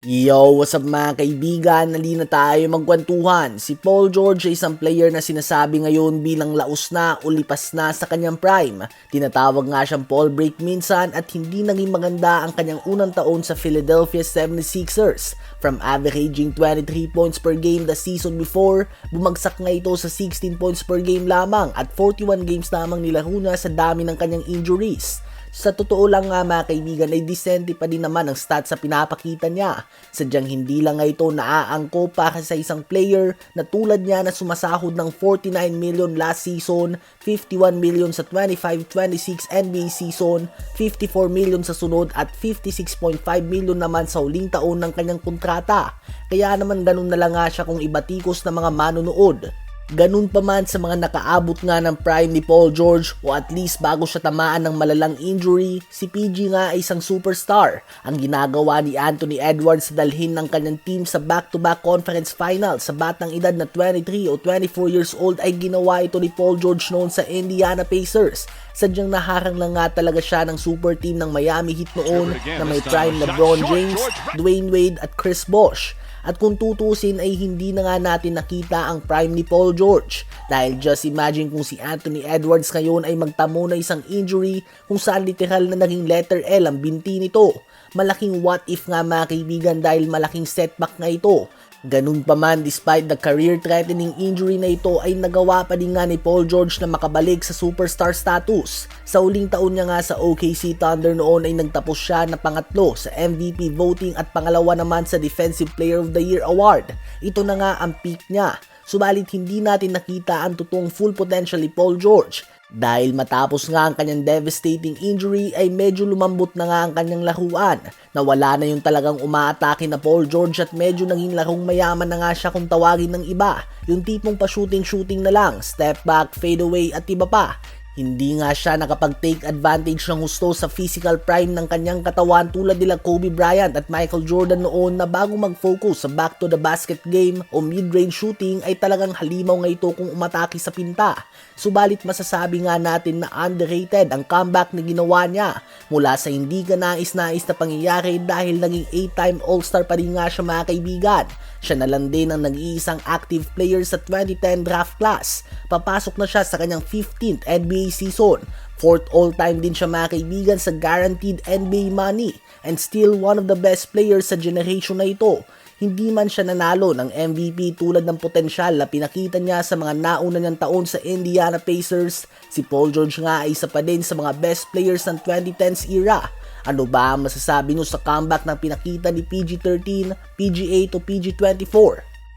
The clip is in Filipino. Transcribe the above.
Yo, what's up mga kaibigan? Nali na tayo magkwentuhan. Si Paul George ay isang player na sinasabi ngayon bilang laos na o lipas na sa kanyang prime. Tinatawag nga siyang Paul Break minsan at hindi naging maganda ang kanyang unang taon sa Philadelphia 76ers. From averaging 23 points per game the season before, bumagsak nga ito sa 16 points per game lamang at 41 games lamang nilaro niya sa dami ng kanyang injuries. Sa totoo lang nga mga kaibigan ay disente pa din naman ang stats sa pinapakita niya. Sadyang hindi lang nga ito naaangko para sa isang player na tulad niya na sumasahod ng 49 million last season, 51 million sa 25-26 NBA season, 54 million sa sunod at 56.5 million naman sa huling taon ng kanyang kontrata. Kaya naman ganun na lang nga siya kung ibatikos ng mga manonood. Ganun pa man sa mga nakaabot nga ng prime ni Paul George o at least bago siya tamaan ng malalang injury, si PG nga ay isang superstar. Ang ginagawa ni Anthony Edwards sa dalhin ng kanyang team sa back-to-back conference final sa batang edad na 23 o 24 years old ay ginawa ito ni Paul George noon sa Indiana Pacers. Sadyang naharang lang nga talaga siya ng super team ng Miami Heat noon na may prime LeBron James, Dwayne Wade at Chris Bosh. At kung tutusin ay hindi na nga natin nakita ang prime ni Paul George. Dahil just imagine kung si Anthony Edwards ngayon ay magtamo na isang injury kung saan literal na naging letter L ang binti nito. Malaking what if nga mga kaibigan dahil malaking setback nga ito. Ganun pa man despite the career-threatening injury na ito ay nagawa pa din nga ni Paul George na makabalik sa superstar status. Sa uling taon niya nga sa OKC Thunder noon ay nagtapos siya na pangatlo sa MVP voting at pangalawa naman sa Defensive Player of the Year award. Ito na nga ang peak niya. Subalit hindi natin nakita ang totoong full potential ni Paul George dahil matapos nga ang kanyang devastating injury ay medyo lumambot na nga ang kanyang laruan. Nawala na yung talagang umaatake na Paul George at medyo naging larong mayaman na nga siya kung tawagin ng iba. Yung tipong pa shooting-shooting na lang, step back, fade away at iba pa. Hindi nga siya nakapag-take advantage ng gusto sa physical prime ng kanyang katawan tulad nila Kobe Bryant at Michael Jordan noon na bago mag-focus sa back to the basket game o mid-range shooting ay talagang halimaw nga ito kung umatake sa pinta. Subalit masasabi nga natin na underrated ang comeback na ginawa niya mula sa hindi ka nais-nais na pangyayari dahil naging 8-time All-Star pa rin nga siya mga kaibigan. Siya na lang din ang nag-iisang active player sa 2010 draft class. Papasok na siya sa kanyang 15th NBA season. Fourth all-time din siya mga kaibigan sa guaranteed NBA money and still one of the best players sa generation na ito. Hindi man siya nanalo ng MVP tulad ng potensyal na pinakita niya sa mga nauna niyang taon sa Indiana Pacers, si Paul George nga ay isa pa din sa mga best players ng 2010s era. Ano ba ang masasabi nyo sa comeback ng pinakita ni PG-13, PG-8 o PG-24?